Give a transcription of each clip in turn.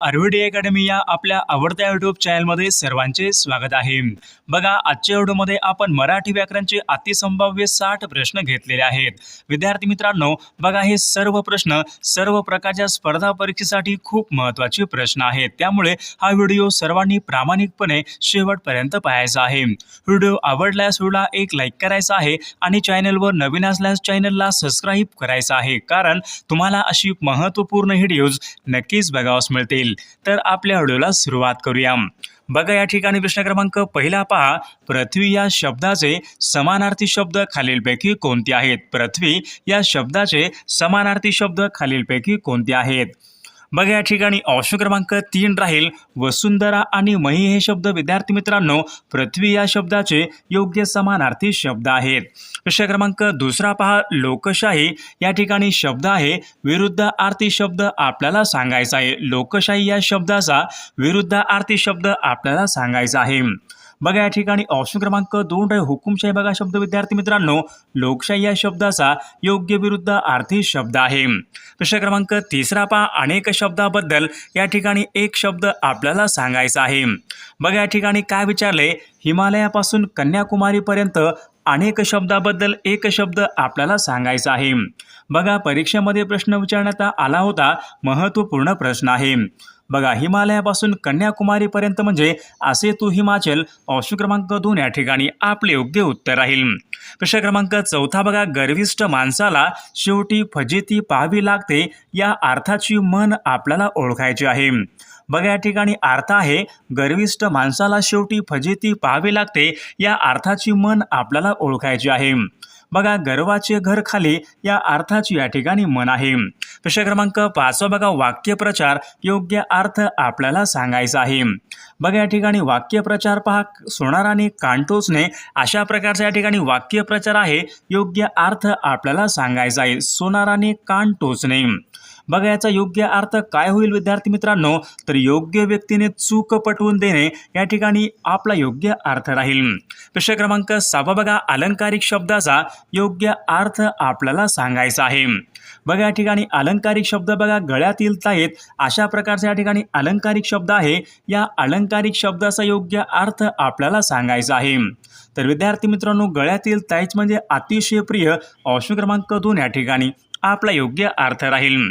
आरव्हीडी academy या आपल्या आवडत्या युट्यूब चॅनलमध्ये सर्वांचे स्वागत आहे. बघा आजच्या व्हिडिओमध्ये आपण मराठी व्याकरणचे अतिसंभाव्य साठ प्रश्न घेतलेले आहेत. विद्यार्थी मित्रांनो बघा हे सर्व प्रश्न सर्व प्रकारच्या स्पर्धा परीक्षेसाठी खूप महत्त्वाचे प्रश्न आहेत. त्यामुळे हा व्हिडिओ सर्वांनी प्रामाणिकपणे शेवटपर्यंत पाहायचा आहे. व्हिडिओ आवडल्यास व्हिडिओला एक लाईक करायचा आहे आणि चॅनलवर नवीन असल्यास चॅनलला सबस्क्राईब करायचं आहे. कारण तुम्हाला अशी महत्त्वपूर्ण व्हिडिओज नक्कीच बघावास मिळतील. तर आपल्या व्हिडिओला सुरुवात करूया. बघा या ठिकाणी प्रश्न क्रमांक पहिला पहा. पृथ्वी या शब्दाचे समानार्थी शब्द खालीलपैकी कोणते आहेत? पृथ्वी या शब्दाचे समानार्थी शब्द खालीलपैकी कोणते आहेत? बघा या ठिकाणी ऑप्शन क्रमांक तीन राहील. वसुंधरा आणि मही हे शब्द विद्यार्थी मित्रांनो पृथ्वी या शब्दाचे योग्य समानार्थी शब्द आहेत. प्रश्न क्रमांक दुसरा पहा लोकशाही. या ठिकाणी शब्द आहे विरुद्ध आर्थिक शब्द आपल्याला सांगायचा आहे. लोकशाही या शब्दाचा विरुद्ध आर्थिक शब्द आपल्याला सांगायचा आहे. बघा या ठिकाणी ऑप्शन क्रमांक दोन आहे. हुकुमशाही बघा शब्द विद्यार्थी मित्रांनो. लोकशाही या शब्दाचा योग्य विरुद्ध आर्थिक शब्द आहे. प्रश्न क्रमांक तिसरा पहा. अनेक शब्दाबद्दल या ठिकाणी एक शब्द आपल्याला सांगायचा आहे. बघा या ठिकाणी काय विचारले हिमालयापासून कन्याकुमारीपर्यंत अनेक शब्दाबद्दल एक शब्द आपल्याला सांगायचा आहे. बघा परीक्षेमध्ये प्रश्न विचारण्यात आला होता. महत्त्वपूर्ण प्रश्न आहे. बघा हिमालयापासून कन्याकुमारीपर्यंत म्हणजे असे तू हिमाचल ऑप्शन क्रमांक दोन या ठिकाणी आपले योग्य उत्तर राहील. प्रश्न क्रमांक चौथा बघा गर्विष्ट माणसाला शेवटी फजिती पाहावी लागते या अर्थाची मन आपल्याला ओळखायची आहे. बघा या ठिकाणी अर्थ आहे गर्विष्ट माणसाला शेवटी फजिती पाहावी लागते या अर्थाची मन आपल्याला ओळखायची आहे. बघा गर्वाचे घर खाली या अर्थाची या ठिकाणी मन आहे. प्रश्न क्रमांक पाचवा बघा वाक्यप्रचार योग्य अर्थ आपल्याला सांगायचा आहे. बघा या ठिकाणी वाक्यप्रचार पहा. सोनार आणि कांटोसने अशा प्रकारचा या ठिकाणी वाक्यप्रचार आहे योग्य अर्थ आपल्याला सांगायचा आहे. सोनाराने आणि बघा याचा योग्य अर्थ काय होईल विद्यार्थी मित्रांनो? तर योग्य व्यक्तीने चूक पटवून देणे या ठिकाणी आपला योग्य अर्थ राहील. प्रश्न क्रमांक सहावा बघा अलंकारिक शब्दाचा योग्य अर्थ आपल्याला सांगायचा आहे. बघा या ठिकाणी अलंकारिक शब्द बघा गळ्यातील ताईत अशा प्रकारचा या ठिकाणी अलंकारिक शब्द आहे. या अलंकारिक शब्दाचा योग्य अर्थ आपल्याला सांगायचा आहे. तर विद्यार्थी मित्रांनो गळ्यातील ताईच म्हणजे अतिशय प्रिय. ऑप्शन क्रमांक दोन या ठिकाणी आपला योग्य अर्थ राहील.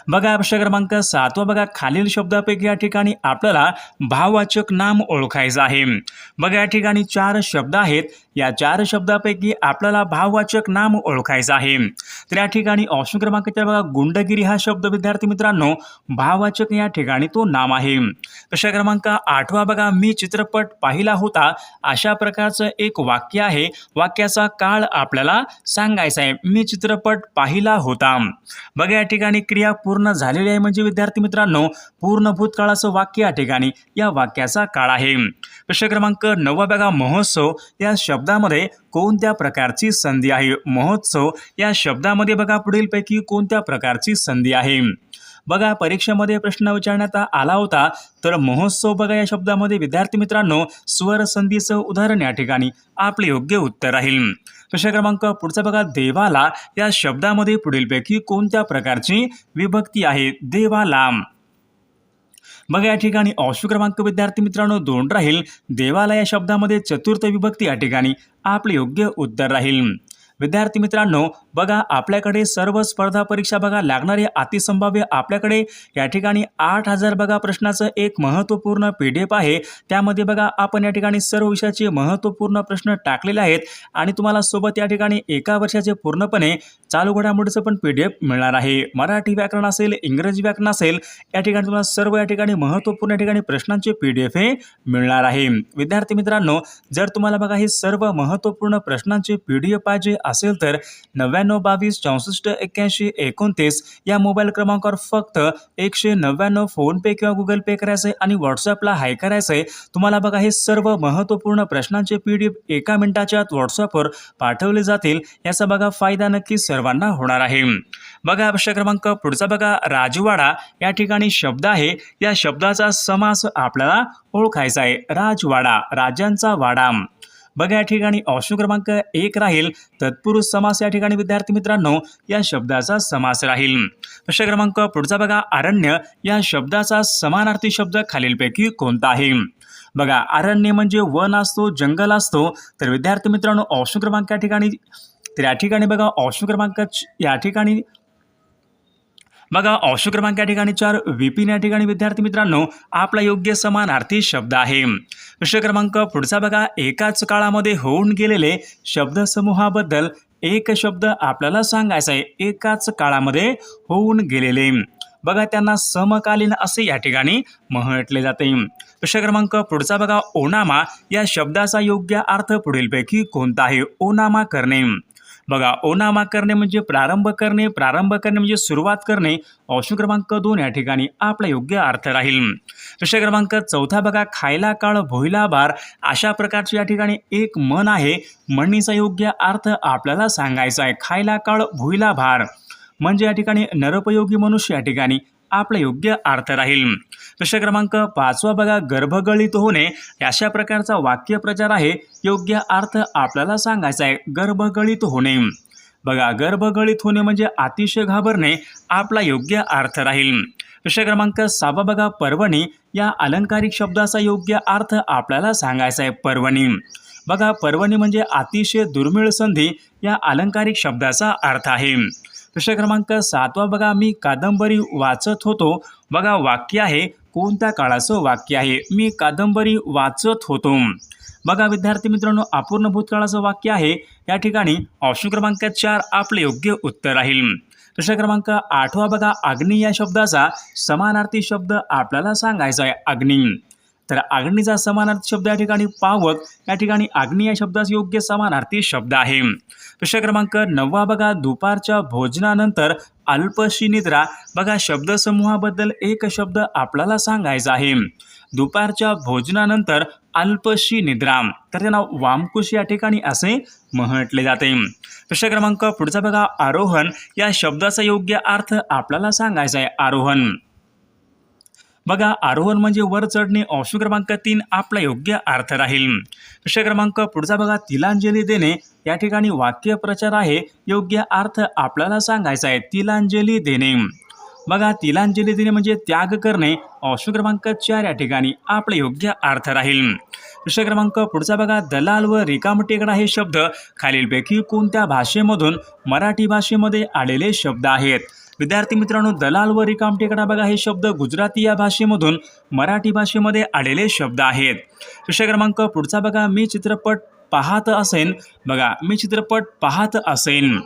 बघा प्रश्न क्रमांक सातवा बघा खालील शब्दापैकी या ठिकाणी आपल्याला भाववाचक नाम ओळखायचं आहे. बघा या ठिकाणी चार शब्द आहेत. या चार शब्दापैकी आपल्याला भाववाचक नाम ओळखायचं आहे. तर या ठिकाणी ऑप्शन क्रमांक चार बघा गुंडगिरी हा शब्द विद्यार्थी मित्रांनो भाववाचक या ठिकाणी तो नाम आहे. प्रश्न क्रमांक आठवा बघा मी चित्रपट पाहिला होता. अशा प्रकारचं एक वाक्य आहे. वाक्याचा काळ आपल्याला सांगायचा आहे. मी चित्रपट पाहिला होता. बघा या ठिकाणी क्रिया पूर्ण झालेली आहे. म्हणजे विद्यार्थी मित्रांनो पूर्ण भूतकाळाचं वाक्य या ठिकाणी या वाक्याचा काळ आहे. प्रश्न क्रमांक नववा बघा. महोत्सव या शब्दामध्ये कोणत्या प्रकारची संधी आहे? महोत्सव या शब्दामध्ये बघा. पुढीलपैकी कोणत्या प्रकारची संधी आहे? बघा परीक्षेमध्ये प्रश्न विचारण्यात आला होता तर महोत्सव बघा या शब्दामध्ये. विद्यार्थी मित्रांनो स्वर संधीचं उदाहरण या ठिकाणी. आपले योग्य उत्तर राहील. प्रश्न क्रमांक पुढचा बघा. देवाला या शब्दामध्ये पुढीलपैकी कोणत्या प्रकारची विभक्ती आहे? देवाला बघा या ठिकाणी. ऑप्शन क्रमांक विद्यार्थी मित्रांनो दोन राहील. देवाला या शब्दामध्ये चतुर्थ विभक्ती या ठिकाणी. आपले योग्य उत्तर राहील. विद्यार्थी मित्रांनो बघा आपल्याकडे सर्व स्पर्धा परीक्षा बघा लागणारे अतिसंभाव्य आपल्याकडे. या ठिकाणी आठ हजार बघा प्रश्नाचं एक महत्त्वपूर्ण पी डी एफ आहे. त्यामध्ये बघा आपण या ठिकाणी सर्व विषयाचे महत्त्वपूर्ण प्रश्न टाकलेले आहेत. आणि तुम्हाला सोबत या ठिकाणी एका वर्षाचे पूर्णपणे चालू घडामोडीचं पण पी डी एफ मिळणार आहे. मराठी व्याकरण असेल इंग्रजी व्याकरण असेल या ठिकाणी तुम्हाला सर्व या ठिकाणी महत्त्वपूर्ण या ठिकाणी प्रश्नांचे पी डी एफ हे मिळणार आहे. विद्यार्थी मित्रांनो जर तुम्हाला बघा हे सर्व महत्त्वपूर्ण प्रश्नांचे पी डी एफ पाहिजे असेल तर नव्याण्णव बावीस चौसष्ट एक्क्याऐंशी एकोणतीस या मोबाईल क्रमांकावर फक्त एकशे नव्याण्णव फोनपे किंवा गुगल पे करायचं आहे आणि व्हॉट्सअपला हाय करायचं आहे. तुम्हाला बघा हे सर्व महत्त्वपूर्ण प्रश्नांचे पी डी एफ एका मिनिटाच्या आत व्हॉट्सअपवर पाठवले जातील. याचा बघा फायदा नक्की सर्वांना होणार आहे. बघा प्रश्न क्रमांक पुढचा बघा. राजवाडा या ठिकाणी शब्द आहे. या शब्दाचा समास आपल्याला ओळखायचा आहे. राजवाडा राजांचा वाडा. बघा या ठिकाणी ऑप्शन क्रमांक एक राहील. तत्पुरुष समास या ठिकाणी विद्यार्थी मित्रांनो या शब्दाचा समास राहील. प्रश्न क्रमांक पुढचा बघा. अरण्य या शब्दाचा समानार्थी शब्द खालीलपैकी कोणता आहे? बघा अरण्य म्हणजे वन असतो जंगल असतो. तर विद्यार्थी मित्रांनो ऑप्शन क्रमांक या ठिकाणी तर या ठिकाणी बघा ऑप्शन क्रमांक या ठिकाणी बघा ऑप्शन क्रमांक या ठिकाणी चार विपिन या ठिकाणी विद्यार्थी मित्रांनो आपला योग्य समानार्थी शब्द आहे. प्रश्न क्रमांक पुढचा बघा एकाच काळामध्ये होऊन गेलेले शब्दसमूहाबद्दल एक शब्द आपल्याला सांगायचा आहे. एकाच काळामध्ये होऊन गेलेले. बघा त्यांना समकालीन असे या ठिकाणी म्हटले जाते. प्रश्न क्रमांक पुढचा बघा ओनामा या शब्दाचा योग्य अर्थ पुढीलपैकी कोणता आहे? ओनामा करणे. बघा ओनामा करणे म्हणजे प्रारंभ करणे प्रारंभ करणे म्हणजे सुरुवात करणे. ऑप्शन क्रमांक दोन या ठिकाणी आपला योग्य अर्थ राहील. प्रश्न क्रमांक चौथा बघा खायला काळ भोईला भार अशा प्रकारचे या ठिकाणी एक मन आहे. म्हणणीचा योग्य अर्थ आपल्याला सांगायचा आहे. खायला काळ भोईला भार. म्हणजे या ठिकाणी नरपयोगी मनुष्य या ठिकाणी आपला योग्य अर्थ राहील. प्रश्न क्रमांक पाचवा बघा गर्भगळीत होणे अशा प्रकारचा वाक्यप्रचार आहे योग्य अर्थ आपल्याला सांगायचा आहे गर्भगळीत होणे. बघा गर्भगळीत होणे म्हणजे अतिशय घाबरणे आपला योग्य अर्थ राहील. प्रश्न क्रमांक सहावा बघा पर्वणी या अलंकारिक शब्दाचा योग्य अर्थ आपल्याला सांगायचा आहे पर्वणी. बघा पर्वणी म्हणजे अतिशय दुर्मिळ संधी या अलंकारिक शब्दाचा अर्थ आहे. प्रश्न क्रमांक सातवा बघा मी कादंबरी वाचत होतो. बघा वाक्य आहे कोणत्या काळाचं वाक्य आहे? मी कादंबरी वाचत होतो. बघा विद्यार्थी मित्रांनो अपूर्ण भूतकाळाचं वाक्य आहे. या ठिकाणी ऑप्शन क्रमांक चार आपले योग्य उत्तर राहील प्रश्न क्रमांक आठवा बघा अग्नी या शब्दाचा समानार्थी शब्द आपल्याला सांगायचा आहे. अग्नी. तर अग्नीचा समानार्थी शब्द या ठिकाणी पावक या ठिकाणी अग्नी या शब्दास योग्य समानार्थी शब्द आहे. प्रश्न क्रमांक नववा बघा दुपारच्या भोजनानंतर अल्पशी निद्रा. बघा शब्दसमूहाबद्दल एक शब्द आपल्याला सांगायचा आहे. दुपारच्या भोजनानंतर अल्पशी निद्रा. तर त्यांना वामकुश या ठिकाणी असे म्हटले जाते. प्रश्न क्रमांक पुढचा बघा आरोहण. या शब्दाचा योग्य अर्थ आपल्याला सांगायचा आहे आरोहण. बघा आरोहण म्हणजे वर चढणे अंश क्रमांक तीन आपला योग्य अर्थ राहील. विषय क्रमांक पुढचा बघा तिलांजली देणे. या ठिकाणी वाक्यप्रचार आहे. योग्य अर्थ आपल्याला सांगायचा आहे तिलांजली देणे. बघा तिलांजली देणे म्हणजे त्याग करणे. अंश क्रमांक चार या ठिकाणी आपला योग्य अर्थ राहील. विषय क्रमांक पुढचा बघा दलाल व रिकामटेकडा हे शब्द खालीलपैकी कोणत्या भाषेमधून मराठी भाषेमध्ये आलेले शब्द आहेत? विद्यार्थी मित्रांनो दलाल व रिकामटेकडा बघा हे शब्द. गुजराती या भाषेमधून मराठी भाषेमध्ये आलेले शब्द आहेत. प्रश्न क्रमांक पुढचा बघा. मी चित्रपट पाहत असेन. बघा मी चित्रपट पाहत असेन.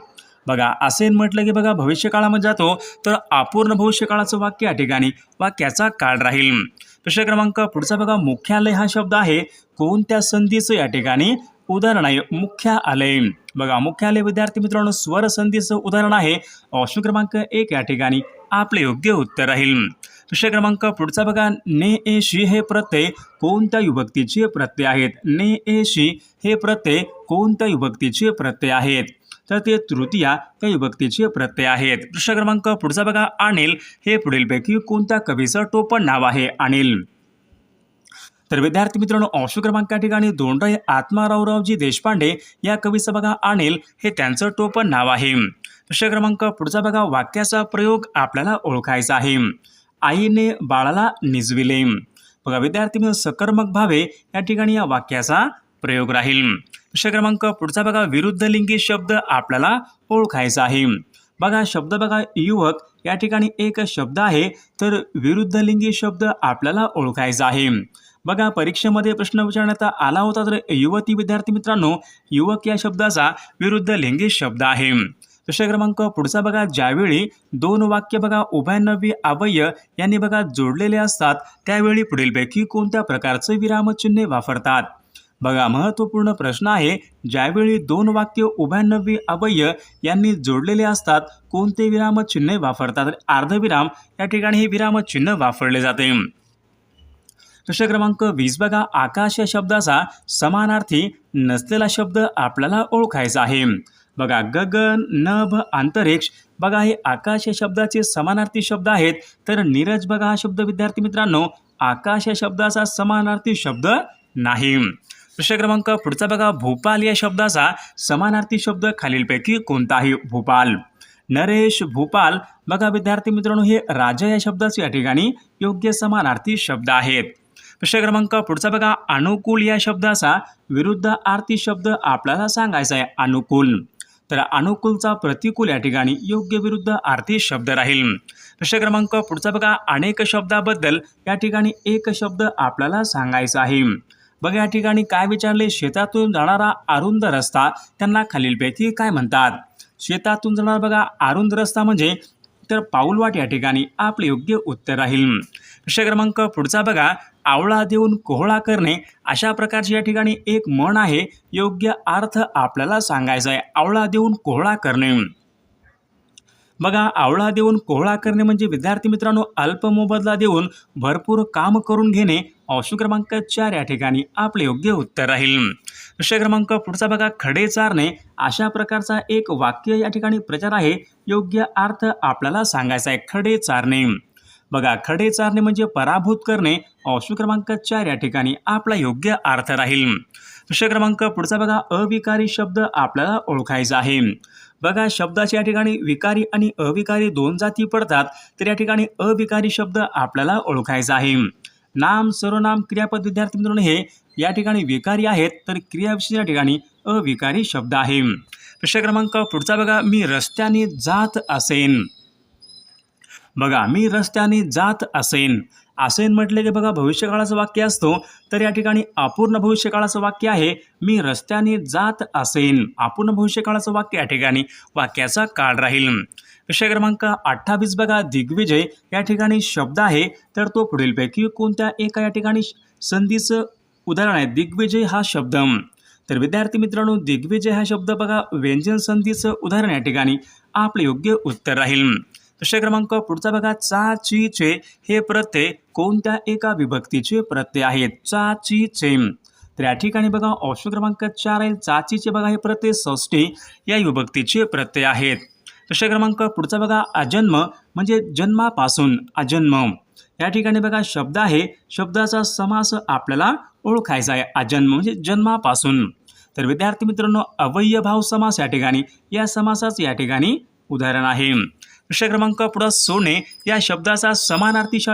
बघा असेन म्हटलं की बघा भविष्यकाळामध्ये जातो तर अपूर्ण भविष्यकाळाचं वाक्य या ठिकाणी वाक्याचा काळ राहील. प्रश्न क्रमांक पुढचा बघा. मुख्यालय हा शब्द आहे. कोणत्या संधीचं या ठिकाणी उदाहरण आहे मुख्यालय. बघा मुख्यालय विद्यार्थी मित्रांनो स्वर संधीचं उदाहरण आहे. ऑप्शन क्रमांक एक या ठिकाणी आपले योग्य उत्तर राहील प्रश्न क्रमांक पुढचा बघा. ने ए शी हे प्रत्यय कोणत्या युवक्तीचे प्रत्यय आहेत? ने ए शी हे प्रत्यय कोणत्या युवक्तीचे प्रत्यय आहेत? तर ते तृतीया त्या युवक्तीचे प्रत्यय आहेत. प्रश्न क्रमांक पुढचा बघा. अनिल हे पुढीलपैकी कोणत्या कवीचं टोपण नाव आहे? अनिल. तर विद्यार्थी मित्रांनो अंश क्रमांक या ठिकाणी दोंडाई आत्मारावरावजी देशपांडे या कवीचं बघा आणेल हे त्यांचं टोपण नाव आहे. प्रश्न क्रमांक पुढचा बघा वाक्याचा प्रयोग आपल्याला ओळखायचा आहे. आईने बाळाला निजविले. बघा विद्यार्थी मित्र सकर्मक भावे या ठिकाणी या वाक्याचा प्रयोग राहील. प्रश्न क्रमांक पुढचा बघा विरुद्ध लिंगी शब्द आपल्याला ओळखायचा आहे. बघा शब्द बघा युवक या ठिकाणी एक शब्द आहे तर विरुद्ध लिंगी शब्द आपल्याला ओळखायचा आहे. बघा परीक्षेमध्ये प्रश्न विचारण्यात आला होता तर युवती विद्यार्थी मित्रांनो युवक या शब्दाचा विरुद्ध लिंगी शब्द आहे. प्रश्न क्रमांक पुढचा बघा ज्यावेळी दोन वाक्य बघा उभ्याण्णवी अवय यांनी बघा जोडलेले असतात त्यावेळी पुढीलपैकी कोणत्या प्रकारचे विरामचिन्हे वापरतात? बघा महत्त्वपूर्ण प्रश्न आहे ज्यावेळी दोन वाक्य उभयनवी अवयय यांनी जोडलेले असतात कोणते विरामचिन्हे वापरतात? अर्धविराम या ठिकाणी हे विरामचिन्ह वापरले जाते. प्रश्न क्रमांक वीस बघा. आकाश या शब्दाचा समानार्थी नसलेला शब्द आपल्याला ओळखायचा आहे. बघा गगन नभ अंतरिक्ष. बघा हे आकाश या शब्दाचे समानार्थी शब्द आहेत. तर नीरज बघा हा शब्द विद्यार्थी मित्रांनो. आकाश या शब्दाचा समानार्थी शब्द नाही. प्रश्न क्रमांक पुढचा बघा. भोपाल या शब्दाचा समानार्थी शब्द खालीलपैकी कोणताही? भोपाल. नरेश भोपाल. बघा विद्यार्थी मित्रांनो हे राजा या शब्दाचे या ठिकाणी योग्य समानार्थी शब्द आहेत. प्रश्न क्रमांक पुढचा बघा. अनुकूल या शब्दाचा विरुद्ध आर्थिक शब्द आपल्याला सांगायचा आहे. अनुकूल. तर अनुकूलचा प्रतिकूल या ठिकाणी योग्य विरुद्ध आर्थिक शब्द राहील. प्रश्न क्रमांक पुढचा बघा. अनेक शब्दाबद्दल या ठिकाणी एक शब्द आपल्याला सांगायचा आहे. बघा या ठिकाणी काय विचारले? शेतातून जाणारा अरुंद रस्ता. त्यांना खालीलपैकी काय म्हणतात? शेतातून जाणारा बघा. अरुंद रस्ता म्हणजे तर पाऊलवाट या ठिकाणी आपले योग्य उत्तर राहील. प्रश्न क्रमांक पुढचा बघा. आवळा देऊन कोहळा करणे अशा प्रकारची या ठिकाणी एक म्हण आहे. योग्य अर्थ आपल्याला सांगायचा आहे. आवळा देऊन कोहळा करणे. बघा आवळा देऊन कोहळा करणे म्हणजे विद्यार्थी मित्रांनो अल्प मोबदला देऊन भरपूर काम करून घेणे. ऑप्शन क्रमांक चार या ठिकाणी आपले योग्य उत्तर राहील. प्रश्न क्रमांक पुढचा बघा खडे चारणे. अशा प्रकारचा एक वाक्य या ठिकाणी प्रचार आहे. योग्य अर्थ आपल्याला सांगायचा आहे. खडे चारणे. बघा खडे चारणे म्हणजे पराभूत करणे ऑप्शन क्रमांक चार या ठिकाणी आपला योग्य अर्थ राहील. प्रश्न क्रमांक पुढचा बघा अविकारी शब्द आपल्याला ओळखायचा आहे. बघा शब्दाच्या या ठिकाणी विकारी आणि अविकारी दोन जाती पडतात तर या ठिकाणी अविकारी शब्द आपल्याला ओळखायचा आहे. नाम सर्वनाम क्रियापद विद्यार्थी मित्रांनो हे या ठिकाणी विकारी आहेत तर क्रियाविषयी या ठिकाणी अविकारी शब्द आहे. प्रश्न क्रमांक पुढचा बघा मी रस्त्याने जात असेन. बघा मी रस्त्याने जात असेन. असेन म्हटले की बघा भविष्यकाळाचं वाक्य असतो. तर या ठिकाणी अपूर्ण भविष्यकाळाचं वाक्य आहे मी रस्त्याने जात असेन. अपूर्ण भविष्यकाळाचं वाक्य या ठिकाणी वाक्याचा काळ राहील. विषय क्रमांक अठ्ठावीस बघा दिग्विजय या ठिकाणी शब्द आहे. तर तो पुढीलपैकी कोणत्या एका या ठिकाणी संधीचं उदाहरण आहे? दिग्विजय हा शब्द. तर विद्यार्थी मित्रांनो दिग्विजय हा शब्द बघा व्यंजन संधीचं उदाहरण या ठिकाणी आपले योग्य उत्तर राहील. प्रश्न क्रमांक पुढचा बघा. चा ची चे हे प्रत्यय कोणत्या एका विभक्तीचे प्रत्यय आहेत? चा ची चे तर या ठिकाणी बघा ऑप्शन क्रमांक चार आहे. चाचीचे बघा हे प्रत्यय षष्टी या विभक्तीचे प्रत्यय आहेत. प्रश्न क्रमांक पुढचा बघा. अजन्म म्हणजे जन्मापासून अजन्म. या ठिकाणी बघा शब्द आहे. शब्दाचा समास आपल्याला ओळखायचा आहे. अजन्म म्हणजे जन्मापासून. तर विद्यार्थी मित्रांनो अवयभाव समास या ठिकाणी. या समासाचं या ठिकाणी उदाहरण आहे. प्रश्न क्रमांक पुढं सोने या शब्दाचा समानार्थी श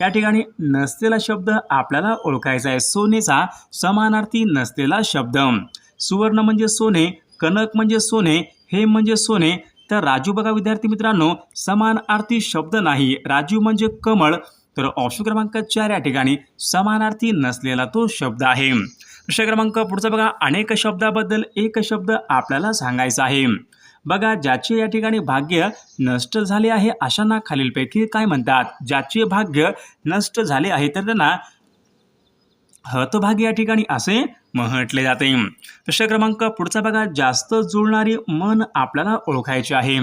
या ठिकाणी नसलेला शब्द आपल्याला ओळखायचा आहे. सोनेचा समानार्थी नसलेला शब्द. सुवर्ण म्हणजे सोने कनक म्हणजे सोने हे म्हणजे सोने. तर राजू बघा विद्यार्थी मित्रांनो समानार्थी शब्द नाही. राजू म्हणजे कमळ. तर ऑप्शन क्रमांक चार या ठिकाणी समानार्थी नसलेला तो शब्द आहे. प्रश्न क्रमांक पुढचा बघा. अनेक शब्दाबद्दल एक शब्द आपल्याला सांगायचा आहे. बघा ज्याचे या ठिकाणी भाग्य नष्ट झाले आहे अशांना खालीलपैकी काय म्हणतात? ज्याचे भाग्य नष्ट झाले आहे तर त्यांना हतभागी या ठिकाणी असे म्हटले जाते. प्रश्न क्रमांक पुढचा बघा जास्त जुळणारी मन आपल्याला ओळखायचे आहे.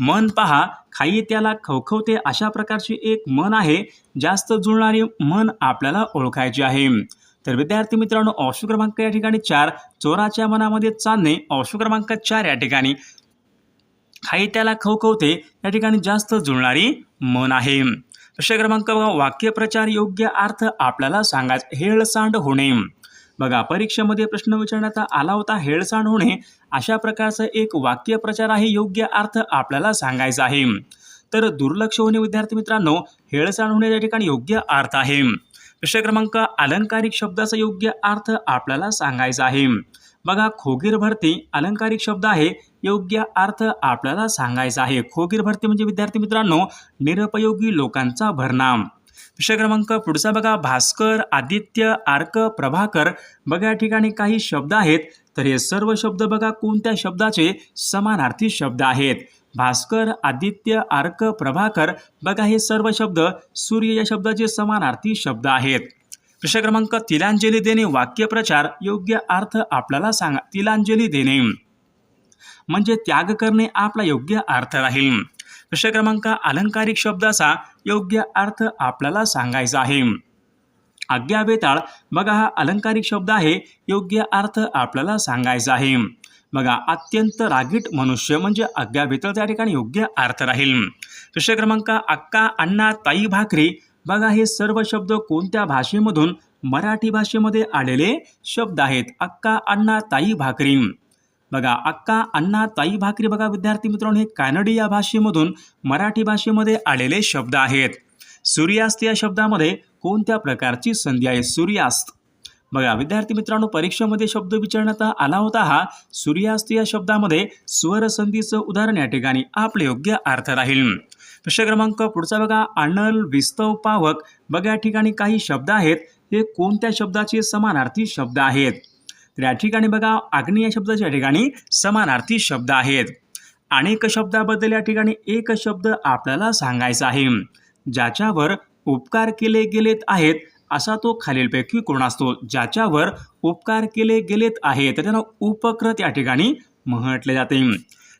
मन पहा खाई त्याला खवखवते अशा प्रकारची एक मन आहे जास्त जुळणारी मन आपल्याला ओळखायचे आहे. तर विद्यार्थी मित्रांनो ऑप्शन क्रमांक या ठिकाणी चार चोराच्या मनामध्ये चालणे ऑप्शन क्रमांक चार या ठिकाणी खाई त्याला खवखवते या ठिकाणी जास्त जुळणारी मन आहे. प्रश्न क्रमांक बघा वाक्यप्रचार योग्य अर्थ आपल्याला सांगायचं हेळसांड होणे. बघा परीक्षेमध्ये प्रश्न विचारण्यात आला होता हेळसांड होणे अशा प्रकारचं एक वाक्यप्रचार आहे योग्य अर्थ आपल्याला सांगायचा आहे. तर दुर्लक्ष होणे विद्यार्थी मित्रांनो हेळसांड होणे या ठिकाणी योग्य अर्थ आहे. प्रश्न क्रमांक अलंकारिक शब्दाचा योग्य अर्थ आपल्याला सांगायचा आहे. बघा खोगीर भरती अलंकारिक शब्द आहे. योग्य अर्थ आपल्याला सांगायचा आहे. खोगीर भरती म्हणजे विद्यार्थी मित्रांनो निरुपयोगी लोकांचा भरनाम. विषय क्रमांक पुढचा बघा. भास्कर आदित्य आर्क प्रभाकर बघा या ठिकाणी काही शब्द आहेत तर हे सर्व शब्द बघा कोणत्या शब्दाचे समानार्थी शब्द आहेत? भास्कर आदित्य आर्क प्रभाकर बघा हे सर्व शब्द सूर्य या शब्दाचे समानार्थी शब्द आहेत. प्रश्न क्रमांक तिलांजली देणे वाक्यप्रचार योग्य अर्थ आपल्याला सांगा. तिलांजली देणे. म्हणजे त्याग करणे आपला योग्य अर्थ राहील. प्रश्न क्रमांक अलंकारिक शब्दाचा योग्य अर्थ आपल्याला सांगायचा आहे. आज्ञा बेताळ बघा हा अलंकारिक शब्द आहे योग्य अर्थ आपल्याला सांगायचा आहे. बघा अत्यंत रागीट मनुष्य म्हणजे आज्ञा त्या ठिकाणी योग्य अर्थ राहील. प्रश्न क्रमांक अक्का अण्णा ताई भाकरी बघा हे सर्व शब्द कोणत्या भाषेमधून मराठी भाषेमध्ये आलेले शब्द आहेत? अक्का अण्णा ताई भाकरी. बघा अक्का अण्णा ताई भाकरी बघा विद्यार्थी मित्रांनो हे कानडी या भाषेमधून मराठी भाषेमध्ये आलेले शब्द आहेत. सूर्यास्त या शब्दामध्ये कोणत्या प्रकारची संधी आहे? सूर्यास्त. बघा विद्यार्थी मित्रांनो परीक्षेमध्ये शब्द विचारण्यात आला होता हा सूर्यास्त या शब्दामध्ये स्वर संधीचं उदाहरण या ठिकाणी आपले योग्य अर्थ राहील. प्रश्न क्रमांक पुढचा बघा. अनल विस्तव पावक. बघा या ठिकाणी काही शब्द आहेत. हे कोणत्या शब्दाचे समानार्थी शब्द आहेत? तर या ठिकाणी बघा अग्नी या शब्दाच्या ठिकाणी समानार्थी शब्द आहेत. अनेक शब्दाबद्दल या ठिकाणी एक शब्द आपल्याला सांगायचा आहे. ज्याच्यावर उपकार केले गेलेत आहेत असा तो खालीलपैकी कोण असतो? ज्याच्यावर उपकार केले गेलेत आहेत तर त्यांना उपकृत या ठिकाणी म्हटले जाते.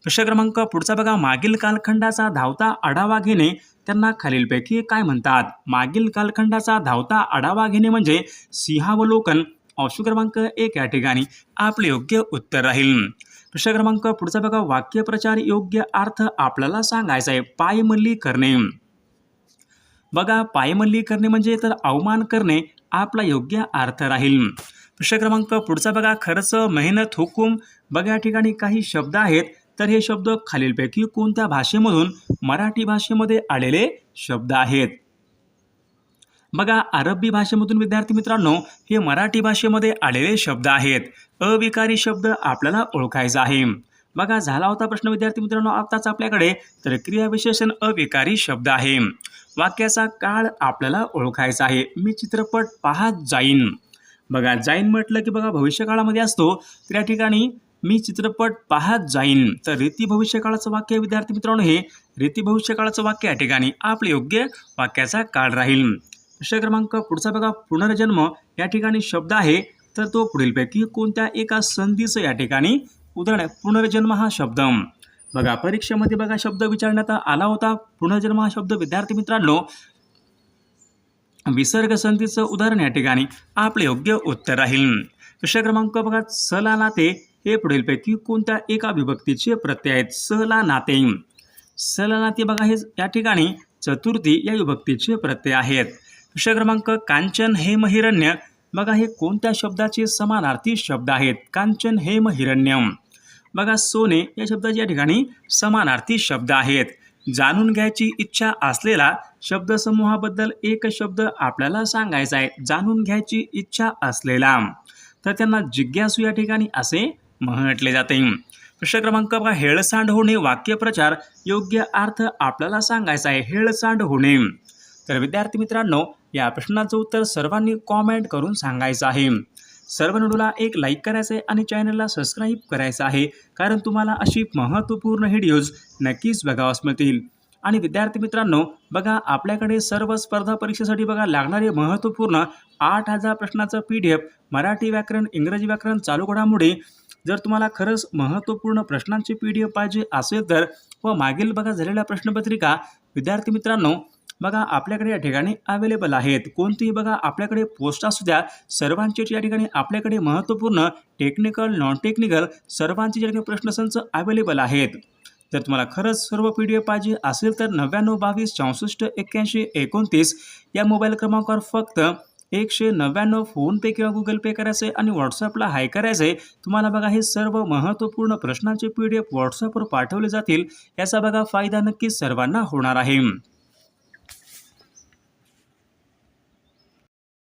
प्रश्न क्रमांक पुढचा बघा. मागील कालखंडाचा धावता आढावा घेणे त्यांना खालीलपैकी काय म्हणतात? मागील कालखंडाचा धावता आढावा घेणे म्हणजे सिंहावलोकन. ऑप्शन क्रमांक एक या ठिकाणी आपले योग्य उत्तर राहील. प्रश्न क्रमांक पुढचा बघा. वाक्यप्रचार योग्य अर्थ आपल्याला सांगायचा आहे. पायमल्ली करणे. बघा पायमल्ली करणे म्हणजे तर अवमान करणे आपला योग्य अर्थ राहील. प्रश्न क्रमांक पुढचा बघा. खर्च मेहनत हुकूम. बघा या ठिकाणी काही शब्द आहेत. तर हे शब्द खालीलपैकी कोणत्या भाषेमधून मराठी भाषेमध्ये आलेले शब्द आहेत? बघा अरबी भाषेमधून विद्यार्थी मित्रांनो हे मराठी भाषेमध्ये आलेले शब्द आहेत. अविकारी शब्द आपल्याला ओळखायचा आहे. बघा झाला होता प्रश्न विद्यार्थी मित्रांनो आताच आपल्याकडे तर क्रियाविशेषण अविकारी शब्द आहे. वाक्याचा काळ आपल्याला ओळखायचा आहे. मी चित्रपट पाहत जाईन. बघा जाईन म्हटलं की बघा भविष्यकाळामध्ये असतो. तर या ठिकाणी मी चित्रपट पाहत जाईन. तर रीती भविष्यकाळाचं वाक्य विद्यार्थी मित्रांनो हे रीती भविष्यकाळाचं वाक्य या ठिकाणी आपले योग्य वाक्याचा काळ राहील. प्रश्न क्रमांक पुढचा बघा. पुनर्जन्म या ठिकाणी शब्द आहे. तर तो पुढीलपैकी कोणत्या एका संधीचं या ठिकाणी उदाहरण पुनर्जन्म हा शब्द. बघा परीक्षेमध्ये बघा शब्द विचारण्यात आला होता. पुनर्जन्म हा शब्द विद्यार्थी मित्रांनो विसर्ग संधीचं उदाहरण या ठिकाणी आपले योग्य उत्तर राहील. प्रश्न क्रमांक बघा. सला नाते हे पुढीलपैकी कोणत्या एका विभक्तीचे प्रत्यय आहेत? सहला नाते. सहला नाते बघा हे या ठिकाणी चतुर्थी या विभक्तीचे प्रत्यय आहेत. प्रश्न क्रमांक कांचन हेम हिरण्य. बघा हे कोणत्या शब्दाचे समानार्थी शब्द आहेत? कांचन हेम हिरण्यम बघा सोने या शब्दाचे या ठिकाणी समानार्थी शब्द आहेत. जाणून घ्यायची इच्छा असलेला शब्दसमूहाबद्दल एक शब्द आपल्याला सांगायचा आहे. जाणून घ्यायची इच्छा असलेला. तर त्यांना जिज्ञासू या ठिकाणी असे म्हटले जाते. प्रश्न क्रमांक बघा हेळसांड होणे वाक्यप्रचार योग्य अर्थ आपल्याला सांगायचा आहे. हेळसांड होणे. तर विद्यार्थी मित्रांनो या प्रश्नाचं उत्तर सर्वांनी कॉमेंट करून सांगायचं आहे. सर्व नडूला एक लाईक करायचं आहे आणि चॅनलला सबस्क्राईब करायचं आहे. कारण तुम्हाला अशी महत्त्वपूर्ण व्हिडिओज नक्कीच बघावास मिळतील. आणि विद्यार्थी मित्रांनो बघा आपल्याकडे सर्व स्पर्धा परीक्षेसाठी बघा लागणारे महत्त्वपूर्ण आठ हजार प्रश्नाचं पी डी एफ मराठी व्याकरण इंग्रजी व्याकरण चालू घडामोडी जर तुम्हाला खरंच महत्त्वपूर्ण प्रश्नांची पी डी एफ पाहिजे असेल तर व मागील बघा झालेल्या प्रश्नपत्रिका विद्यार्थी मित्रांनो बघा आपल्याकडे या ठिकाणी अवेलेबल आहेत. कोणतीही बघा आपल्याकडे पोस्ट असू द्या सर्वांचेच या ठिकाणी आपल्याकडे महत्त्वपूर्ण टेक्निकल नॉन टेक्निकल सर्वांचे या ठिकाणी प्रश्नसंच अवेलेबल आहेत. जर तुम्हाला खरंच सर्व पी डी एफ पाहिजे असेल तर नव्याण्णव बावीस चौसष्ट एक्क्याऐंशी एकोणतीस या मोबाईल क्रमांकावर फक्त एकशे नव्याण्णव फोनपे किंवा गुगल पे करायचं आहे आणि व्हॉट्सअपला हाय करायचं आहे. तुम्हाला बघा हे सर्व महत्त्वपूर्ण प्रश्नांचे पी डी एफ व्हॉट्सअपवर पाठवले जातील. याचा बघा फायदा नक्कीच सर्वांना होणार आहे.